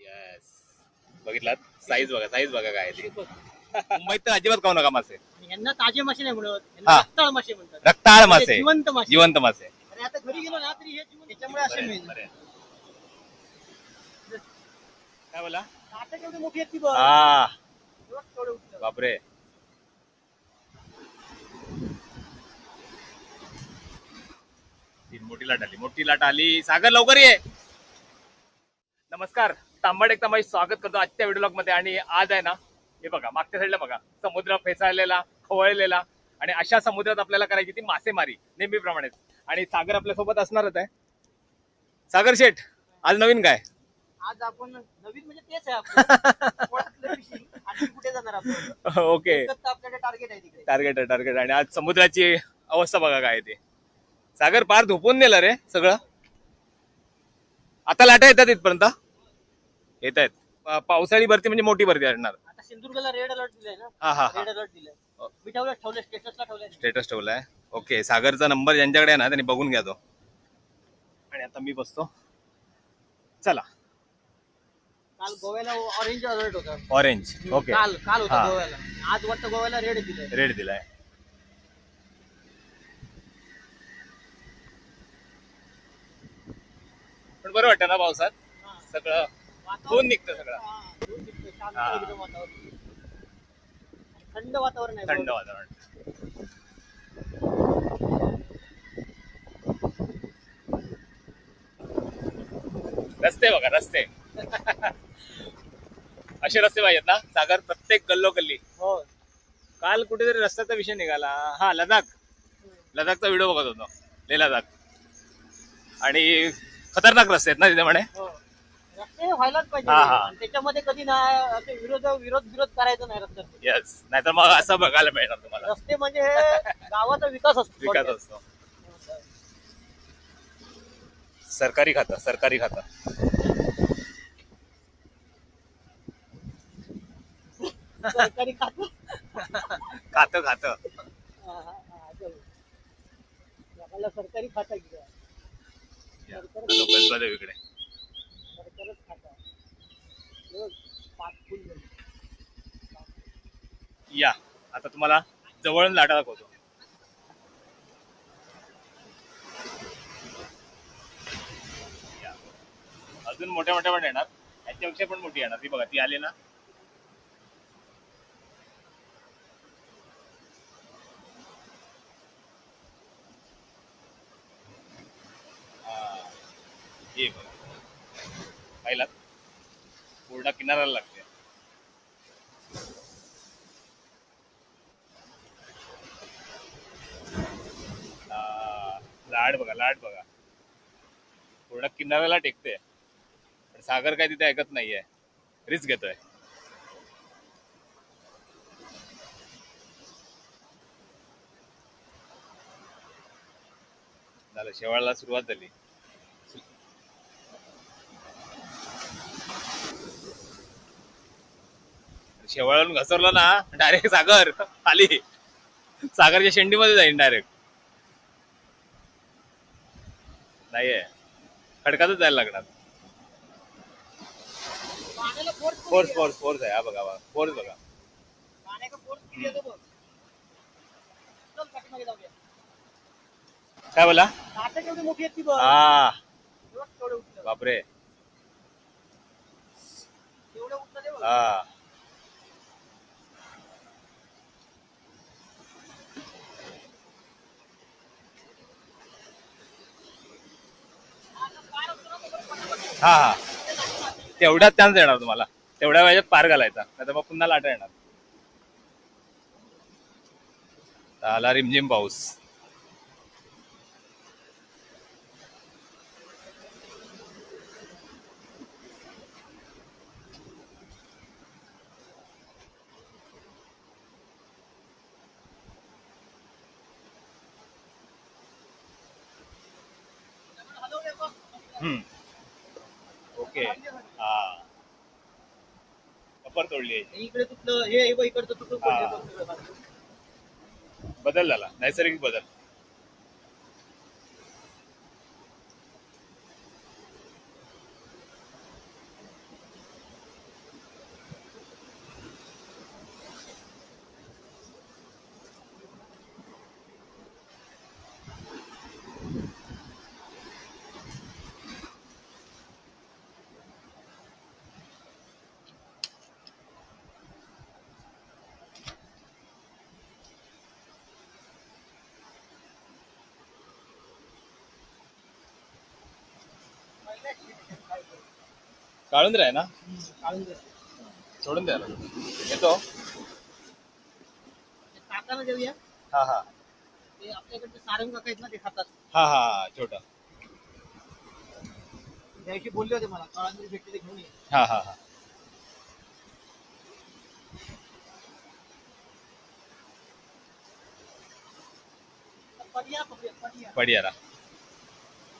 Yes बघितलात? Size बघा size बघा काय ती. मुंबईत तर अजिबात खाऊ नका मासे. यांना ताजे मासे नाही म्हणत हा. यांना रक्ताळ मासे म्हणतात. रक्ताळ मासे. म्हणजे जिवंत मासे. जिवंत मासे. आणि आता घरी गेलो ना तरी हे जिवंत त्याच्यामुळे असे बरे, मिळेल बरे. काय बोला? आता केवढी मोठी आहेत ती बघ. हा. केवढे. बापरे. ती मोठी लाट आली. मोठी लाट आली. सागर लवकर ये. नमस्कार. तांबड एक तमाशी स्वागत करतो आजच्या व्हिडिओमध्ये. आणि आज आहे ना हे बघा मागच्या साईडला बघा समुद्र फेसाळलेला खवळलेला आणि अशा समुद्रात आपल्याला करायची ती मासेमारी नेहमीप्रमाणेच. आणि सागर आपल्यासोबत असणारच आहे. सागर शेठ आज नवीन काय? आज आपण नवीन म्हणजे तेच आहे कुठे जाणार आपण? ओके. टार्गेट आहे टार्गेट आहे टार्गेट आणि आज समुद्राची अवस्था बघा काय आहे ते. सागर पार धोपून नेलं रे सगळं. आता लाटा येतात इथपर्यंत. येत आहेत. पावसाळी भरती म्हणजे मोठी भरती असणार. आता सिंधुदुर्गला रेड अलर्ट दिलाय ना? हा हा हा. रेड अलर्ट दिलाय. मी ठेवलं ठेवलं स्टेटसला ठेवलंय. स्टेटस ठेवलाय. ओके सागरचा नंबर ज्यांच्याकडे आहे ना त्यांनी बघून घ्या तो. आणि आता मी बसतो. चला. काल गोव्याला ऑरेंज अलर्ट होता. ऑरेंज ओके काल काल होता हा. गोव्याला. आज वाटतं गोव्याला रेड दिलाय. रेड दिलाय. पण बरं वाटतं ना पावसात? सगळं धुवून निघतं सगळं. हा, थंड वातावरण आहे थंड. वातावरण. रस्ते बघा रस्ते. असे रस्ते पाहिजेत ना? सागर प्रत्येक गल्लो गल्ली हो. काल कुठेतरी रस्त्याचा विषय निघाला. हा लडाख लडाखचा व्हिडिओ बघत होतो. ले लडाख आणि खतरनाक रस्ते आहेत ना तिथे म्हणे? हो. रस्ते व्हायलाच पाहिजे. हा, हा. आणि त्याच्यामध्ये कधी नाही असे विरोध विरोध विरोध करायचा नाही रस्त्यात येस नाहीतर मग असं बघायला मिळणार तुम्हाला. रस्ते म्हणजे हे गावाचा विकास असतो. विकास. असतो. सरकारी खातं सरकारी खातं. सरकारी खातं? खातं खातं. हा, हा, हा, सरकारी खाता सरकार लोकल इकडे. सरकारच खाता. पाच फुल या. आता तुम्हाला जवळून लाटा दाखवतो या. अजून मोठ्या मोठ्या पण येणार. याच्यापेक्षा पण मोठी येणार. ती बघा ती आली ना हा. हे बघा पाहिलात पूर्ण लागते लाट बघा लाट बघा. पूर्ण किनाऱ्याला टेकते पण सागर काय तिथे ऐकत नाहीये. रिस्क घेतोय. झालं शेवाळला सुरुवात झाली. शेवाळून घसरलो ना डायरेक्ट सागर खाली. सागरच्या शेंडीमध्ये जाईन डायरेक्ट नाहीये. खडकातच जायला लागणार. फोर्स फोर्स फोर्स आहे. हा बघा बघा. फोर्स बघा. काय बोला हा. बापरे. हा. हा हा. तेवढ्यात चान्स येणार तुम्हाला. तेवढ्या वेळेत पार घालायचा. नाही मग पुन्हा लाटा येणार. आला रिमझिम पाऊस. हम्म ओके हा कपर तोडली. इकडे तुटलं हे इकडचं तुटून हा. बदल झाला नैसर्गिक बदल काढून रे ना. सोडून द्या येतो. काकाला देऊया. हा हा. ते सारंग काका आहेत ना ते खातात. हा हा हा छोटा. दिवशी बोलले होते मला काळांजली भेटते ते घेऊन ये. हा हा हा. पडिया पडिया पडिया. पडियारा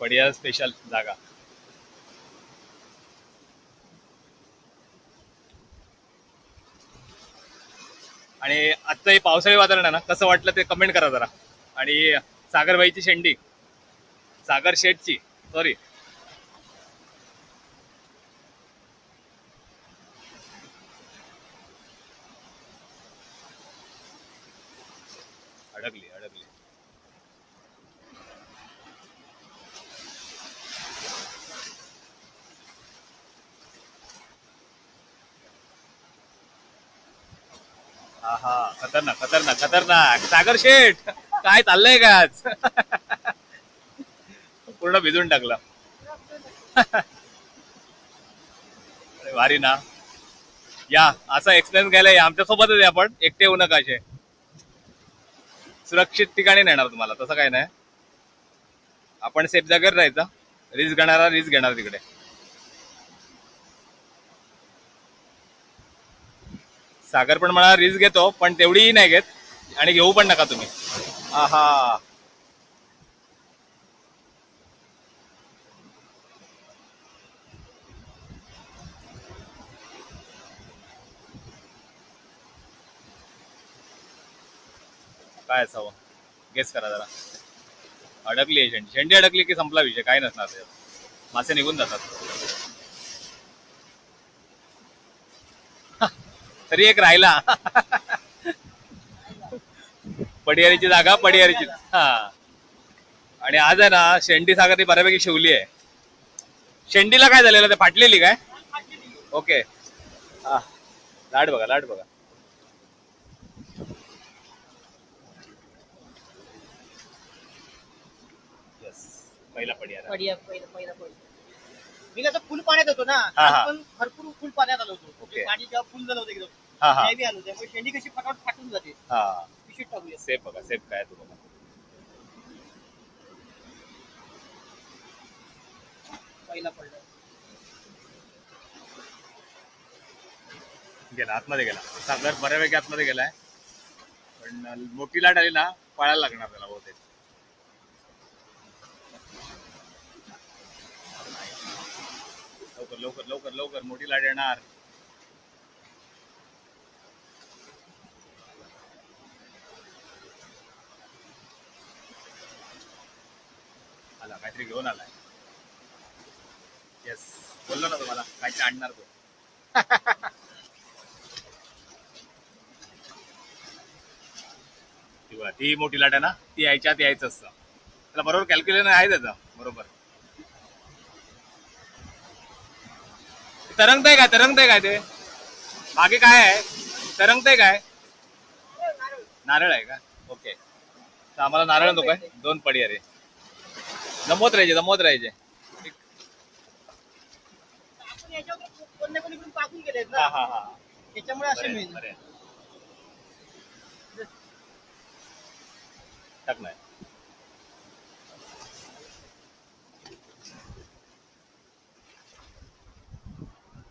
पडियारा स्पेशल जागा. आणि आजचं हे पावसाळी वातावरण आहे ना कसं वाटलं ते कमेंट करा जरा. आणि सागरबाईची शेंडी सागर शेठची सॉरी अडकली अडकली हा हा खतरनाक खतरनाक खतरनाक. सागर शेठ काय चाललंय का आज? पूर्ण भिजून टाकलं. अरे भारी ना. या असा एक्सपिरियन्स घ्यायला या. आमच्या सोबतच या आपण. एकटे येऊ नका असे. सुरक्षित ठिकाणी नेणार तुम्हाला. तसं काय नाही. आपण सेफ जागेवर राहायचं. रिस्क घेणारा रिस्क घेणार तिकडे. सागर पण मला रिस्क घेतो पण तेवढीही नाही घेत. आणि घेऊ पण नका तुम्ही. आहा. काय असावं? गेस करा जरा. अडकली आहे शेंडी शेंडी अडकली की संपला विषय. काय नसणार. मासे निघून जातात. तरी एक राहिला. पडियारीची जागा पडियारीची. हा. आणि आज आहे ना शेंडी सागर ती बऱ्यापैकी शिवली आहे. शेंडीला काय झालेलं ते फाटलेली काय? ओके. हा. लाट बघा लाट बघा. पहिला पडियारा. पडिया पहिला पहिला मी कसं फुल पाण्यात होतो ना पण भरपूर फुल पाण्यात आलो होतो. ओके. पाणी जेव्हा फुल झालं होतं एकदम. हा हा. आलो त्यामुळे शेंडी कशी फटाफट फाटून जाते. हा. पिशवीत टाकूया सेफ बघा सेफ काय आहे तो बघा. पहिला पडला. गेला आतमध्ये गेला. सागर बऱ्यापैकी आतमध्ये गेलाय. पण मोठी लाट आली ना पळायला लागणार त्याला बहुतेक. लवकर लवकर लवकर लवकर. मोठी लाट येणार आला काहीतरी घेऊन आलाय. येस बोललो ना तुम्हाला काहीतरी आणणार तो. ती ती मोठी लाट आहे ना ती यायच्या आत यायचं असतं. त्याला बरोबर कॅल्क्युलेशन आहे त्याचा. बरोबर. तरंगतंय काय तरंगतंय काय ते? मागे काय आहे? तरंगतंय काय? नारळ आहे का? ओके तर आम्हाला नारळ नको आहे. दोन पडी अरे जमवत राहायचे जमवत राहायचे हा ना. हा हा त्याच्यामुळे असे बरे, मिळेल बरे. टाक नाही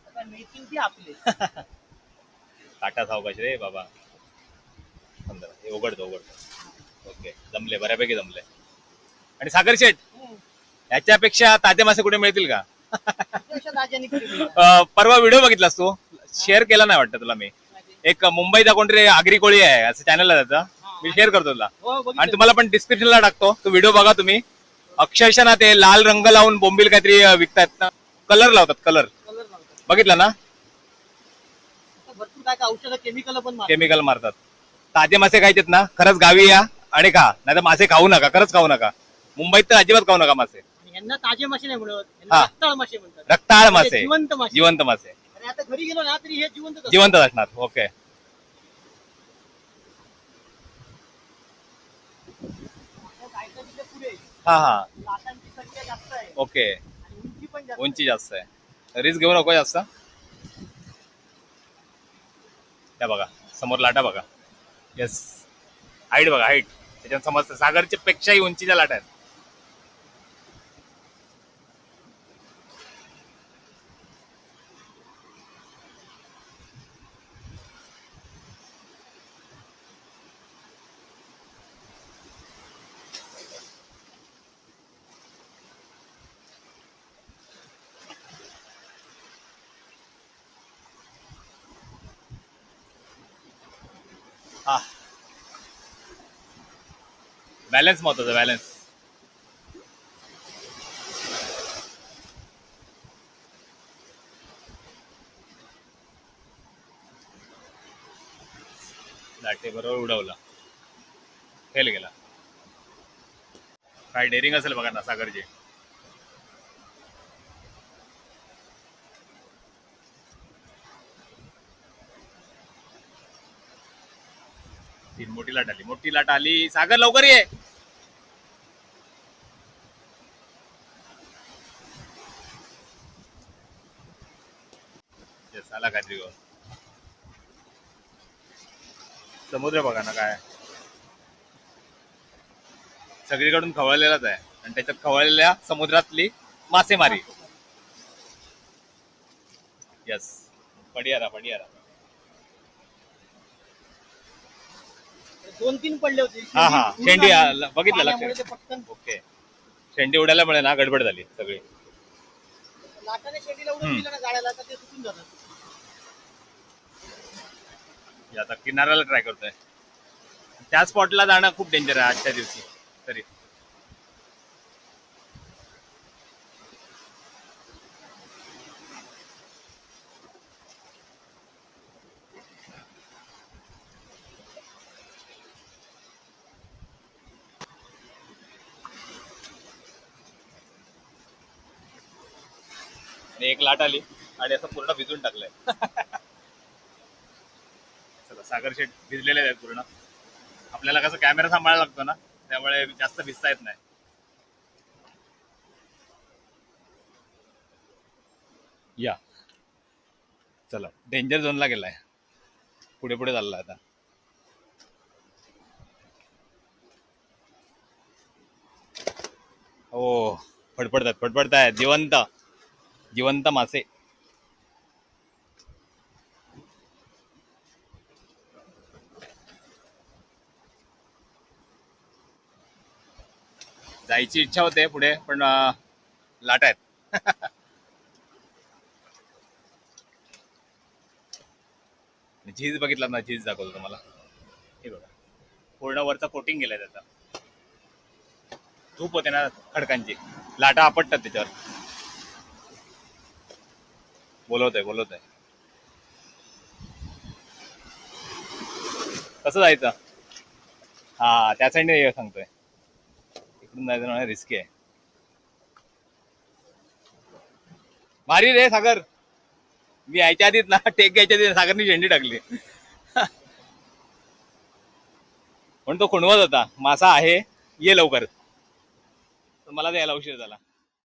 आता मिळतील ती आपले. टाटा सावकाश रे बाबा. समजा हे उघडतो उघडतो. ओके. जमले बऱ्यापैकी जमले. आणि सागर शेठ याच्यापेक्षा ताजे मासे कुठे मिळतील का? अं, परवा व्हिडिओ बघितलास तू? शेअर केला नाही वाटतं तुला मी. एक मुंबईचा कोणतरी आगरी कोळी आहे असं चॅनल आहे त्याचा. मी शेअर करतो तुला. हो आणि तुम्हाला पण डिस्क्रिप्शनला टाकतो. तो व्हिडिओ बघा तुम्ही. अक्षरशः ना ते लाल रंग लावून बोंबील काहीतरी अं, विकतात ना. कलर लावतात कलर बघितला ना? आता भरपूर काय काय औषधं केमिकल पण मारतात. केमिकल मारतात. ताजे मासे खायचेत ना? खरंच गावी या आणि खा. नाही तर मासे खाऊ नका. खरंच खाऊ नका. मुंबईत तर अजिबात खाऊ नका मासे. यांना ताजे मासे नाही म्हणत यांना हा. रक्ताळ मासे म्हणतात. रक्ताळ मासे. जिवंत मासे. जिवंत मासे. आणि आता घरी गेलो ना तरी हे जिवंत जिवंत असणार. ओके. पुढे हा हा. लाटांची संख्या जास्त आहे ओके. आणि उंची पण जास्त उंची जास्त आहे. रिस्क घेऊ नको जास्त. त्या बघा समोर लाटा बघा. येस हाईट बघा हाईट त्याच्यात समजतं सागरच्या पेक्षाही उंचीच्या लाटा आहेत. बॅलन्स महत्वाचं बॅलन्स लाटे बरोबर उडवला. फेल गेला. काय डेअरिंग असेल बघा ना सागरजी. तीन मोठी लाट आली मोठी लाट आली सागर लवकर ये. आला काहीतरी समुद्र बघा ना काय. सगळीकडून खवळलेलाच आहे. आणि त्याच्यात खवळलेल्या समुद्रातली मासेमारी. यस. पडियारा पडियारा. दोन तीन पडले होते हा, हा. शेंडी, हा. ल- बघितलं लक्षात. पटकन ओके शेंडी उडाल्यामुळे ना गडबड झाली सगळी लाटाने शेंडीला उडून हम्म. दिलं ना गाड्याला तर ते सुटून जातात हे आता किनाऱ्याला ट्राय करतोय त्या स्पॉटला जाणं खूप डेंजर आहे आजच्या दिवशी तरी आणि एक लाट आली आणि असं पूर्ण भिजून टाकलंय. चला सागर शेट भिजलेले आहेत पूर्ण. आपल्याला कसं कॅमेरा सांभाळायला लागतो ना त्यामुळे जास्त भिजता येत नाही. या. चला डेंजर झोनला गेलाय. पुढे पुढे चाललाय आता. हो फडफडतात फडफडतायत जिवंत. जिवंत मासे. जायची इच्छा होते पुढे पण लाट आहेत. झीज बघितला ना झीज दाखवतो तुम्हाला. हे बघा. पूर्ण वरचा कोटिंग गेलाय त्याचा. धूप होते ना खडकांची. लाटा आपटतात त्याच्यावर. बोलवतोय बोलवतोय कसं जायचं? हा त्या साईडने सांगतोय. इकडून जायचं रिस्की आहे. भारी रे सागर. मी यायच्या आधीच ना टेक घ्यायच्या आधी सागरनी झेंडी टाकली. पण तो खुणवत होता मासा आहे ये लवकर. मला द्यायला उशीर झाला.